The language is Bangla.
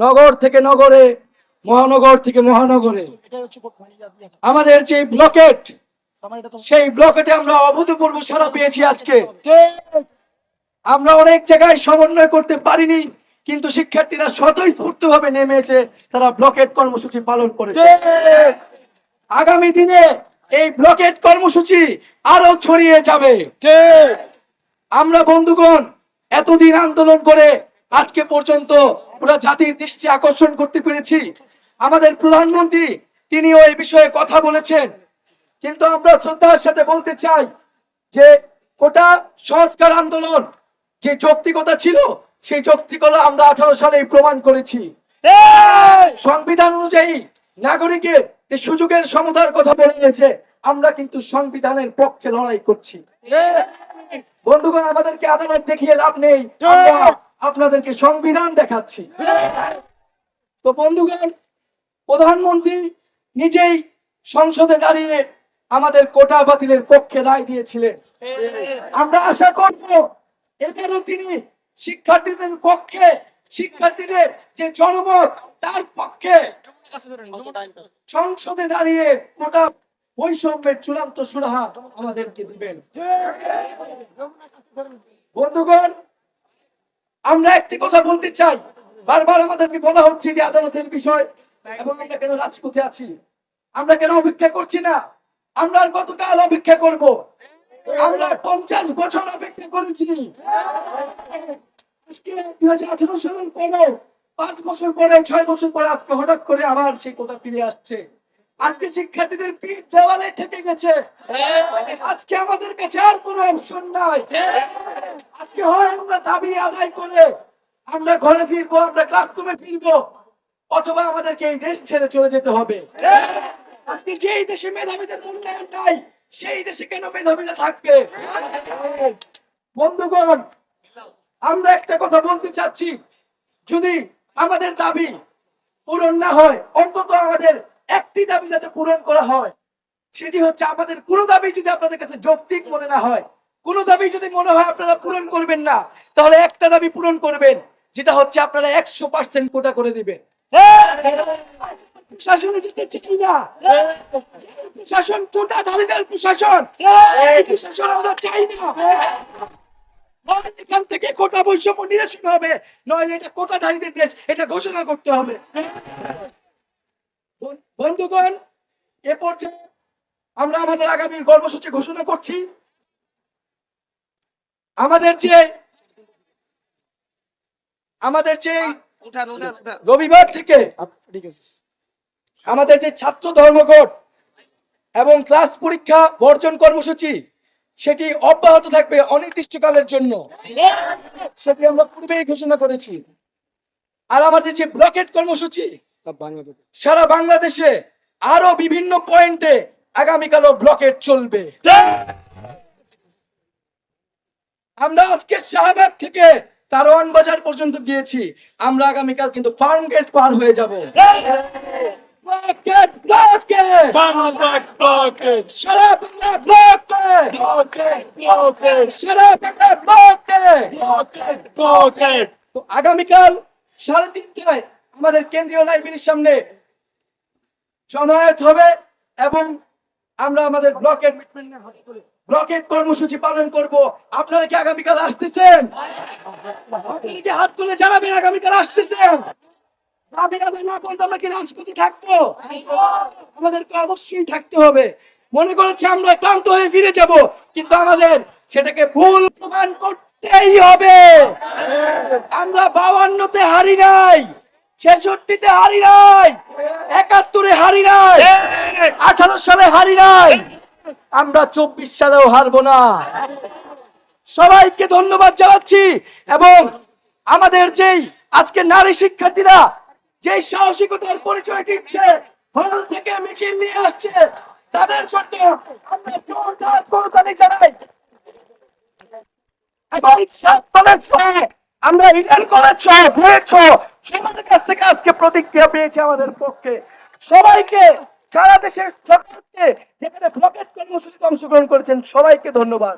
নগর থেকে নগরে মহানগর থেকে মহানগরে। মানে আমাদের যে ব্লকেট তো সেই ব্লকেটে আমরা অভূতপূর্ব সারা পেয়েছি আজকে। আমরা অনেক জায়গায় সমন্বয় করতে পারিনি কিন্তু শিক্ষার্থীরা স্বতঃস্ফূর্ত ভাবে নেমে এসে তারা ব্লকেট কর্মসূচি পালন করেছে। আগামী দিনে এই ব্লকেট কর্মসূচি আরও ছড়িয়ে যাবে। আমরা বন্ধুগণ এতদিন আন্দোলন করে আজকে পর্যন্ত পুরো জাতির দৃষ্টি আকর্ষণ করতে পেরেছি। আমাদের প্রধানমন্ত্রী তিনিও এই বিষয়ে কথা বলেছেন। কিন্তু আমরা শ্রদ্ধার সাথে বলতে চাই যে কোটা সংস্কার আন্দোলন যে যৌক্তিকতা ছিল সেই যৌক্তিকতা আমরা আঠারো সালে প্রমাণ করেছি। সংবিধান অনুযায়ী নাগরিকের যে সুযোগের সমতার কথা বলে গেছে আমরা কিন্তু সংবিধানের পক্ষে লড়াই করছি। বন্ধুগণ আমাদেরকে আদালত দেখিয়ে লাভ নেই। আপনাদেরকে সংবিধান দেখাচ্ছি। তো বন্ধুগণ, প্রধানমন্ত্রী নিজেই সংসদে দাঁড়িয়ে আমাদের কোটা বাতিলের পক্ষে রায় দিয়েছিলেন। আমরা আশা করব এবারও তিনি শিক্ষার্থীদের পক্ষে, শিক্ষার্থীদের যে জনমত, তার পক্ষে সংসদে দাঁড়িয়ে কোটা বৈষম্যের চূড়ান্ত সুরাহা আমাদেরকে দিবেন। বন্ধুগণ আমরা একটি কথা বলতে চাই। বারবার আমাদেরকে বলা হচ্ছে যে আদালতের বিষয় এবং আমরা কেন রাজপথে আছি? আমরা কেন অপেক্ষা করছি না? আমরা আর কতকাল অপেক্ষা করব? আমরা পঞ্চাশ বছর অপেক্ষা করেছি। দুই হাজার আঠারো সালের পরে, পাঁচ বছর পরে, ছয় বছর পরে আজকে হঠাৎ করে আবার সেই কোটা ফিরে আসছে। আজকে শিক্ষার্থীদের পিঠ দেওয়ালে ঠেকে গেছে। আজকে আমাদের কাছে আর কোনো অপশন নাই। আজকে হয় আমরা দাবি আদায় করে আমরা ঘরে ফিরবো, আমরা ক্লাসরুমে ফিরবো, অথবা আমাদেরকে এই দেশ ছেড়ে চলে যেতে হবে। আজকে যেই দেশে মেধাবীদের মূল্যায়ন নাই, সেই দেশে কেন মেধাবীরা থাকবে? বন্ধুগণ, আমরা একটা কথা বলতে চাচ্ছি। যদি আমাদের দাবি পূরণ না হয়, অন্তত আমাদের একটি দাবি যাতে পূরণ করা হয়, সেটি হচ্ছে আমাদের কোনো দাবি যদি আপনাদের কাছে যৌক্তিক মনে না হয়, কোনো দাবি যদি মনে হয় আপনারা পূরণ করবেন না, তাহলে একটা দাবি পূরণ করবেন, যেটা হচ্ছে আপনারা একশো পার্সেন্ট কোটা করে দিবেন। কোটা থেকে কোটা বৈষম্য নিরসন হবে নয় এটা কোটাধারীদের দেশ, এটা ঘোষণা করতে হবে। বন্ধুগণ এ পর্যায়ে আমরা আমাদের আগামী কর্মসূচি ঘোষণা করছি। আমাদের যে আমাদের যে রবিবার থেকে আপ- ঠিক আছে। আমাদের যে ছাত্র ধর্মঘট এবং ক্লাস পরীক্ষা বর্জন কর্মসূচি সেটি অব্যাহত থাকবে অনির্দিষ্টকালের জন্য। সেটি আমরা পূর্বেই ঘোষণা করেছি। আর আমাদের যে ব্লকেট কর্মসূচি সারা বাংলাদেশে আরও বিভিন্ন পয়েন্টে আগামীকালও ব্লকেট চলবে। আমরা আজকে শাহবাগ থেকে কারওয়ান বাজার পর্যন্ত গিয়েছি। আমরা আগামীকাল কিন্তু ফার্ম গেট পার হয়ে যাব। আগামীকাল সাড়ে তিনটায় আমাদের কেন্দ্রীয় লাইব্রেরির সামনে জমায়েত হবে এবং আমরা আমাদের ব্লকের ব্লকের কর্মসূচি পালন করব। আপনারা কি আগামীকাল আসতেছেন? কি হাত তুলে জানাবেন আগামীকাল আসতেছেন। না করলে আমরা কি রাজপথে থাকব? আমাদেরকে অবশ্যই থাকতে হবে। মনে করেছি আমরা ক্লান্ত হয়ে ফিরে যাব, কিন্তু আমাদের সেটাকে ভুল প্রমাণ করতেই হবে। আমরা বাউান্নতে হারি নাই। ছেষট্টিতে হারি নাই, একাত্তরে হারি নাই, আঠারো সালে হারি নাই। আমরা চব্বিশ সালেও হারবো না। সবাইকে ধন্যবাদ জানাচ্ছি এবং আমাদের যেই আজকে নারী শিক্ষার্থীরা যেই সাহসিকতার পরিচয় দিচ্ছে, হল থেকে মিছিল নিয়ে আসছে, তাদের জন্য আমরা জোরদার করতালি জানাই। এবং ছয় আমরা রিটার্ন বুয়েট সহ সবার কাছ থেকে আজকে প্রতিক্রিয়া পেয়েছে আমাদের পক্ষে। সবাইকে, সারা দেশের সরকারকে যেখানে ব্লকেট কর্মসূচিতে অংশগ্রহণ করেছেন, সবাইকে ধন্যবাদ।